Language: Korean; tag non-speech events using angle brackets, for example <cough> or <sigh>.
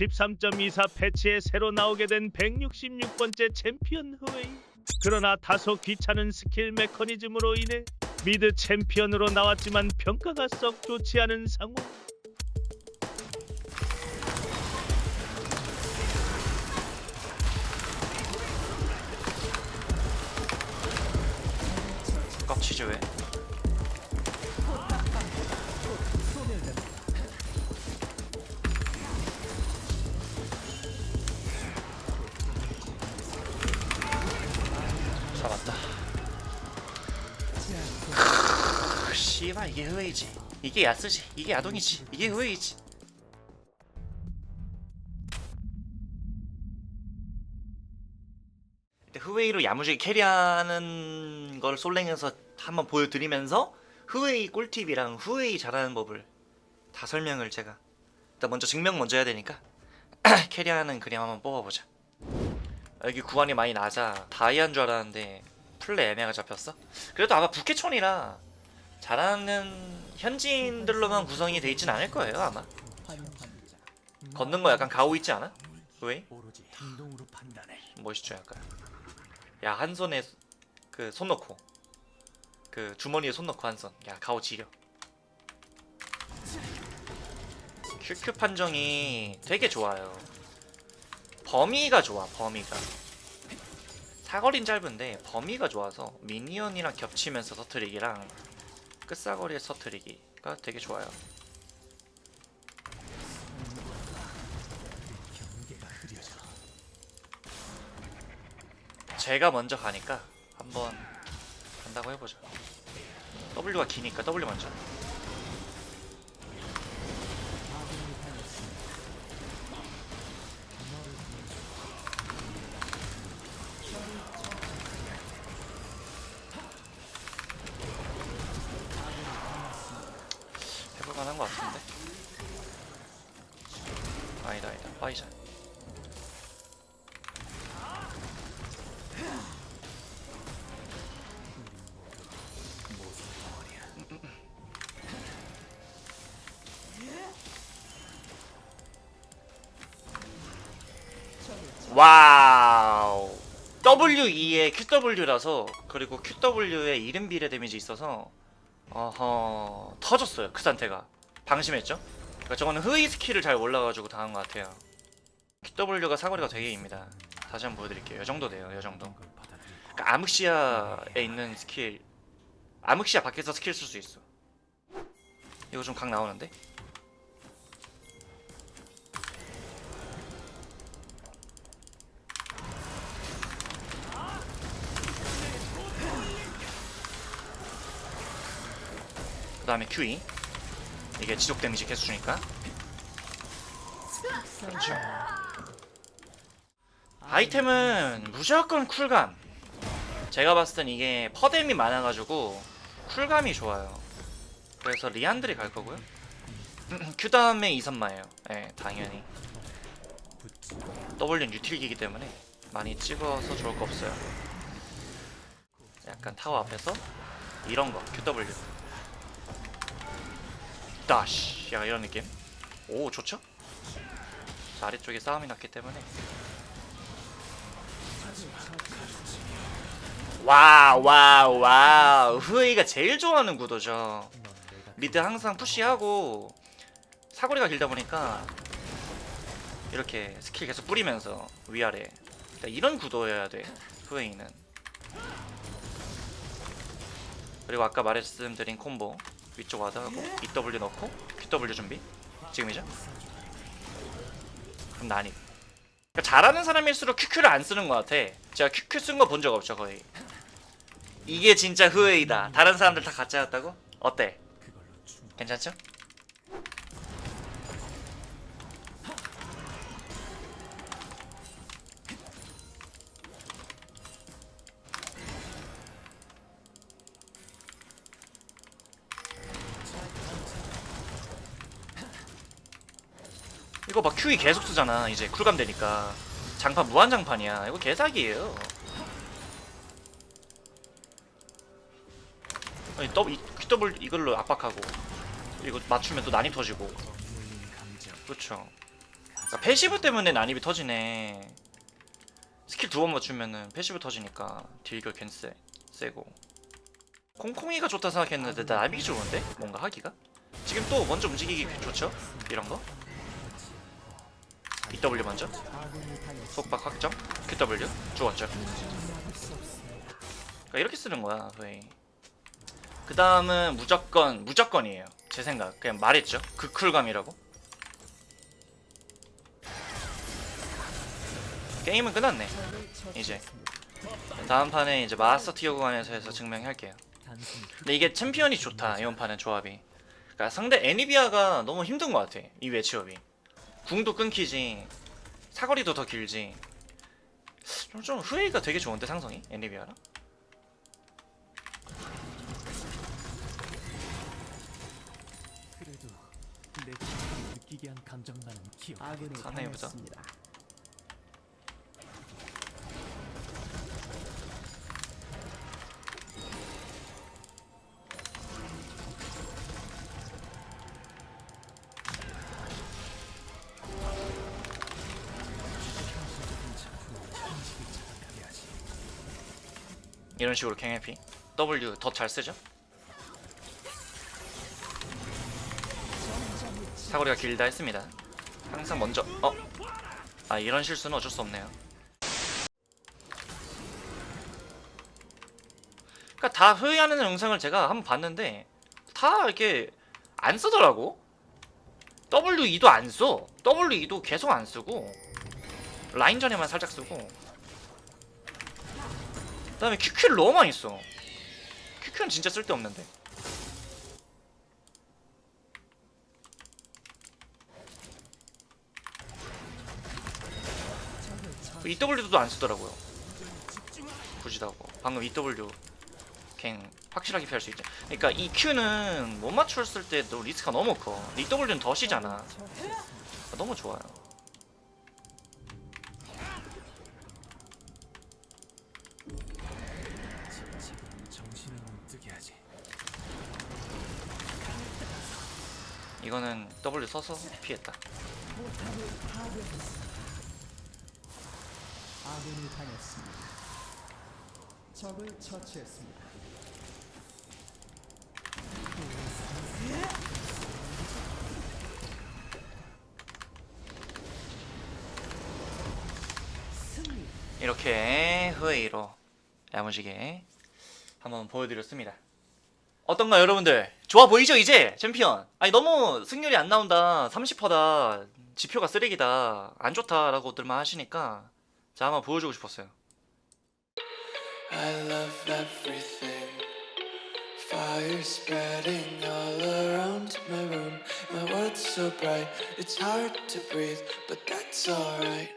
13.24 패치에 새로 나오게 된 166번째 챔피언 후웨이. 그러나 다소 귀찮은 스킬 메커니즘으로 인해 미드 챔피언으로 나왔지만 평가가 썩 좋지 않은 상황. 깝치지 왜? 씨발 이게 후웨이지. 이게 야스지. 이게 야동이지. 이게 후웨이지. 후웨이로 야무지게 캐리하는 걸 솔랭에서 한번 보여드리면서 후웨이 꿀팁이랑 후웨이 잘하는 법을 다 설명을 제가 일단 먼저 증명 먼저 해야 되니까 <clears throat> 캐리하는 그림 한번 뽑아보자 여기 구간이 많이 낮아 다이아인 줄 알았는데 플레 애매하게 잡혔어? 그래도 아마 부캐촌이라 잘하는 현지인들로만 구성이 돼 있진 않을 거예요 아마. 걷는 거 약간 가오 있지 않아? 판단해. 멋있죠 약간. 야 한 손에 그 손 넣고. 그 주머니에 손 넣고 한손야 가오 지려. QQ 판정이 되게 좋아요. 범위가 좋아 범위가. 사거리는 짧은데 범위가 좋아서 미니언이랑 겹치면서 터트리기랑 끝사거리에 터트리기가 되게 좋아요. 제가 먼저 가니까 한번 간다고 해보죠. W가 기니까 W 먼저. 빠이자. 와우 W2에 QW라서 그리고 QW에 이름 비례 데미지 있어서 어허 터졌어요 그 상태가 방심했죠? 그러니까 저거는 흐이 스킬을 잘 몰라가지고 당한 것 같아요 QW가 사거리가 되게 깁니다. 다시 한번 보여드릴게요. 이 정도 돼요. 이 정도. 걸 받아들이고 그러니까 암흑시야에 있는 스킬 암흑시야 밖에서 스킬 쓸 수 있어. 이거 좀 각 나오는데? 그 다음에 QE 이게 지속 데미지 계속 주니까. 그렇죠 아이템은 무조건 쿨감. 제가 봤을 땐 이게 퍼뎀이 많아가지고 쿨감이 좋아요. 그래서 리안들이 갈 거고요. Q <clears throat> 다음에 이선마예요. 예 당연히. 붙지. W는 유틸기이기 때문에 많이 찍어서 좋을 거 없어요. 약간 타워 앞에서 이런 거 QW 다시. 야 이런 느낌. 오 좋죠? 자, 아래쪽에 싸움이 났기 때문에 와우 와우 와우. 후웨이가 제일 좋아하는 구도죠. 미드 항상 푸시하고 사거리가 길다 보니까 이렇게 스킬 계속 뿌리면서 위아래. 그러니까 이런 구도여야 돼 후웨이는. 그리고 아까 말씀드린 콤보. 위쪽 와드하고 EW 넣고 QW 준비. 지금이죠? 그럼 난입. 그러니까 잘하는 사람일수록 QQ를 안 쓰는 것 같아. 제가 QQ 쓴 거 본 적 없죠 거의 이게 진짜 후웨이다 다른 사람들 다 가짜였다고? 어때? 괜찮죠? 이거 막 QE 계속 쓰잖아 이제 쿨감 되니까 장판 무한 장판이야 이거 개사기예요 더블 QW 이걸로 압박하고 이거 맞추면 또 난입 터지고. 그렇죠 그러니까 패시브 때문에 난입이 터지네. 스킬 두 번 맞추면은 패시브 터지니까 딜교 캔 세, 세고. 콩콩이가 좋다 생각했는데 나비 좋은데? 뭔가 하기가? 지금 또 먼저 움직이기 좋죠? 이런 거? EW 먼저 속박 확정 QW 죽었죠 그러니까 이렇게 쓰는 거야 거의 그 다음은 무조건 무조건이에요. 제 생각. 그냥 말했죠? 그 쿨감이라고? 게임은 끝났네. 이제. 다음 판에 이제 마스터 티어 구간에서 해서 증명할게요. 근데 이게 챔피언이 좋다 이번 판은 조합이. 그러니까 상대 애니비아가 너무 힘든 것 같아 이 매치업이. 궁도 끊기지 사거리도 더 길지. 좀, 좀 후회가 되게 좋은데 상성이? 애니비아랑 기분을 느끼게 한 감정만은 기억. 아군이 하나 해보자. 당했습니다. 이런 식으로 갱해피 W 더 잘 쓰죠 사거리가 길다 했습니다 항상 먼저 어? 아 이런 실수는 어쩔 수 없네요 그러니까 다 회의하는 영상을 제가 한번 봤는데 다 이렇게 안 쓰더라고 W2도 안 써. W2도 계속 안 쓰고 라인전에만 살짝 쓰고 그 다음에 QQ를 너무 많이 써. QQ는 진짜 쓸데없는데. EW도 안 쓰더라고요. 굳이다고. 방금 EW 갱 확실하게 피할 수 있죠. 그러니까 이 Q는 못 맞췄을 때도 리스크가 너무 커. EW는 더 시잖아. 너무 좋아요. 이거는 W 써서 피했다. 아군이 당했습니다. 적을 처치했습니다. 이렇게 후웨이로 야무지게 한번 보여드렸습니다. 어떤가 여러분들? 좋아 보이죠 이제 챔피언? 아니 너무 승률이 안 나온다 30%다 지표가 쓰레기다 안 좋다라고들만 하시니까 자 한번 보여주고 싶었어요. I love everything. Fire spreading all around my room. My world's so bright, it's hard to breathe, but that's alright.